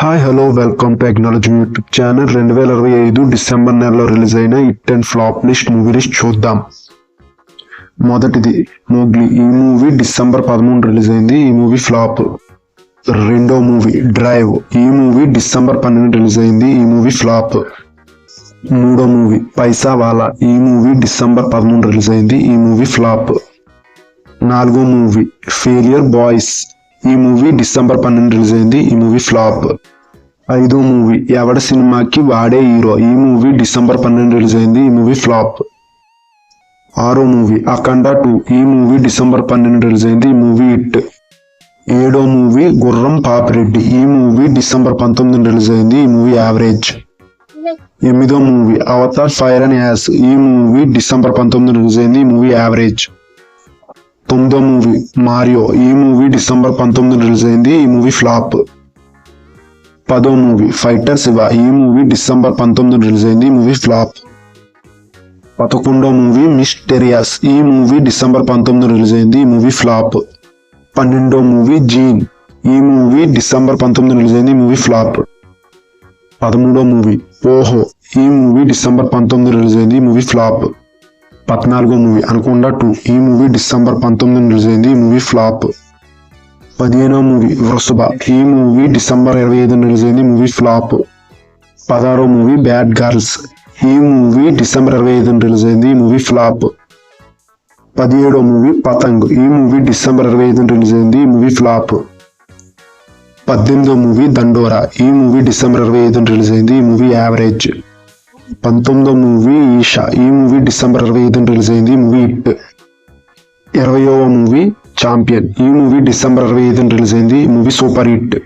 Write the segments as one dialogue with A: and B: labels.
A: Hi hello welcome to ఎగ్నాలజీ YouTube channel రెండు వేల ఇరవై ఐదు డిసెంబర్ నెలలో రిలీజ్ అయిన hit and flop list movie list చూద్దాం. మొదటిది మోగ్లీ ఈ మూవీ డిసెంబర్ పదమూడు రిలీజ్ అయింది. ఈ మూవీ ఫ్లాప్ రెండో మూవీ డ్రైవ్ ఈ మూవీ డిసెంబర్ పన్నెండు రిలీజ్ అయింది. ఈ మూవీ ఫ్లాప్ మూడో మూవీ పైసా వాలా ఈ మూవీ డిసెంబర్ పదమూడు రిలీజ్ అయింది. ఈ మూవీ ఫ్లాప్ నాలుగో మూవీ ఫెయిలియర్ బాయ్స్ ఈ మూవీ డిసెంబర్ పన్నెండు రిలీజ్ అయింది ఈ మూవీ ఫ్లాప్ ఐదో మూవీ ఎవడ సినిమాకి వాడే హీరో ఈ మూవీ డిసెంబర్ పన్నెండు రిలీజ్ అయింది ఈ మూవీ ఫ్లాప్ ఆరో మూవీ అఖండ టూ ఈ మూవీ డిసెంబర్ పన్నెండు రిలీజ్ అయింది ఈ మూవీ హిట్ ఏడో మూవీ గుర్రం పాపిరెడ్డి ఈ మూవీ డిసెంబర్ పంతొమ్మిది రిలీజ్ అయింది ఈ మూవీ యావరేజ్ ఎనిమిదో movie Avatar fire and ash ఈ మూవీ డిసెంబర్ పంతొమ్మిది రిలీజ్ అయింది ఈ మూవీ యావరేజ్ తొమ్మిదో మూవీ మారియో ఈ మూవీ డిసెంబర్ పంతొమ్మిది రిలీజ్ అయింది ఈ మూవీ ఫ్లాప్ పదో మూవీ ఫైటర్ శివ ఈ మూవీ డిసెంబర్ పంతొమ్మిది రిలీజ్ అయింది ఈ మూవీ ఫ్లాప్ పదకొండో మూవీ మిస్టెరియస్ ఈ మూవీ డిసెంబర్ పంతొమ్మిది రిలీజ్ అయింది ఈ మూవీ ఫ్లాప్ పన్నెండో మూవీ జీన్ ఈ మూవీ డిసెంబర్ పంతొమ్మిది రిలీజ్ అయింది ఈ మూవీ ఫ్లాప్ పదమూడో మూవీ ఓహో ఈ మూవీ డిసెంబర్ పంతొమ్మిది రిలీజ్ అయింది ఈ మూవీ ఫ్లాప్ పద్నాలుగో మూవీ అనుకుండా టూ ఈ మూవీ డిసెంబర్ పంతొమ్మిది రిలీజ్ అయింది ఈ మూవీ ఫ్లాప్ పదిహేనో మూవీ వృషభ ఈ మూవీ డిసెంబర్ ఇరవై ఐదున రిలీజ్ అయింది మూవీ ఫ్లాప్ పదహారో మూవీ బ్యాడ్ గర్ల్స్ ఈ మూవీ డిసెంబర్ ఇరవై ఐదున రిలీజ్ అయింది ఈ మూవీ ఫ్లాప్ పదిహేడో మూవీ పతంగ్ ఈ మూవీ డిసెంబర్ ఇరవై ఐదు రిలీజ్ అయింది ఈ మూవీ ఫ్లాప్ పద్దెనిమిదో మూవీ దండోరా ఈ మూవీ డిసెంబర్ ఇరవై ఐదున రిలీజ్ అయింది ఈ మూవీ యావరేజ్ పంతొమ్మిదో మూవీ ఈషా ఈ మూవీ డిసెంబర్ ఇరవై ఐదు రిలీజ్ అయింది. ఈ మూవీ ఇట్ ఇరవయవ మూవీ ఛాంపియన్. ఈ మూవీ డిసెంబర్ ఇరవై ఐదు రిలీజ్ అయింది. ఈ మూవీ సూపర్ హిట్.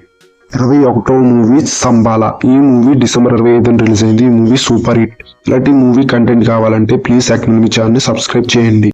A: ఇరవై ఒకటో మూవీ సంబాలా. ఈ మూవీ డిసెంబర్ ఇరవై ఐదు రిలీజ్ అయింది. ఈ మూవీ సూపర్ హిట్. ఇలాంటి మూవీ కంటెంట్ కావాలంటే ప్లీజ్ అకాడమీ ఛానల్ని సబ్స్క్రైబ్ చేయండి.